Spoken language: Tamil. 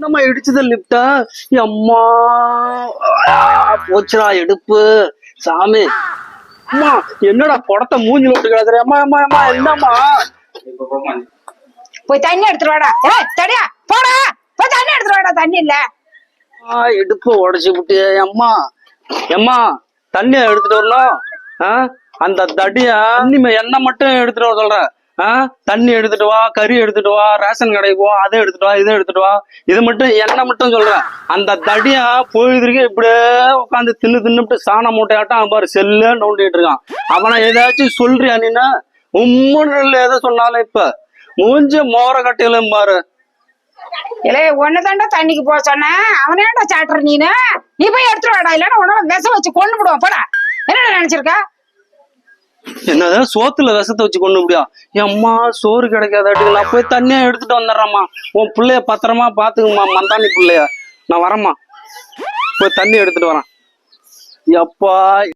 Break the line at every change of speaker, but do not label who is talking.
நம்ம இடிச்சது லிப்டா அம்மா போச்சுடா எடுப்பு. சாமி. அம்மா என்னடா குடத்த மூஞ்சில விட்டு கிடக்குற? அம்மா அம்மா அம்மா என்னம்மா?
போய் தண்ணி எடுத்துட்டு வாடா. ஏய் தடியா போடா. போய் தண்ணி எடுத்துட்டு வாடா தண்ணி இல்ல.
ஆ, இடுப்பு உடச்சு விட்டு அம்மா. அம்மா தண்ணிய எடுத்துட்டு வரணும். ஆ, அந்த தடிய தண்ணி எண்ணெய் மட்டும் எடுத்துட்டு வர சொல்றேன். தண்ணி எடுத்துட்டு வா கறி எடுத்துட்டு வா ரேஷன் கடைக்கு வா அதை எடுத்துட்டு வா இதை எடுத்துட்டு வா. இது மட்டும் என்ன மட்டும் சொல்றேன். அந்த தடியா போயிருக்கு இப்படியே உட்காந்து தின்னு தின்னுட்டு சாண மூட்டையாட்டம் அவன் பாரு செல்ல நோண்டிட்டு இருக்கான். அவனை ஏதாச்சும் சொல்றியா நீனா? உம்முன்னு எதை சொன்னாலும் இப்ப. மூஞ்ச மோர கட்டையிலும் பாரு.
இல்ல ஒண்ணுதான்டா தண்ணிக்கு போக சொன்ன? அவனேடா சாட்டுற நீனு? நீ போய் எடுத்துட்டு வாடா இல்லன்னா உன்னால விச வச்சு கொண்டு விடுவான் போடா. என்னடா நினைச்சிருக்க?
என்னதான் சோத்துல விஷத்தை வச்சு கொண்டு முடியா அம்மா சோறு கிடைக்காதாட்டி நான் போய் தண்ணியா எடுத்துட்டு வந்துடுறேம்மா. உன் பிள்ளைய பத்திரமா பாத்துக்குமா மந்தாணி பிள்ளைய. நான் வரேம்மா. போய் தண்ணி எடுத்துட்டு வரேன். எப்பா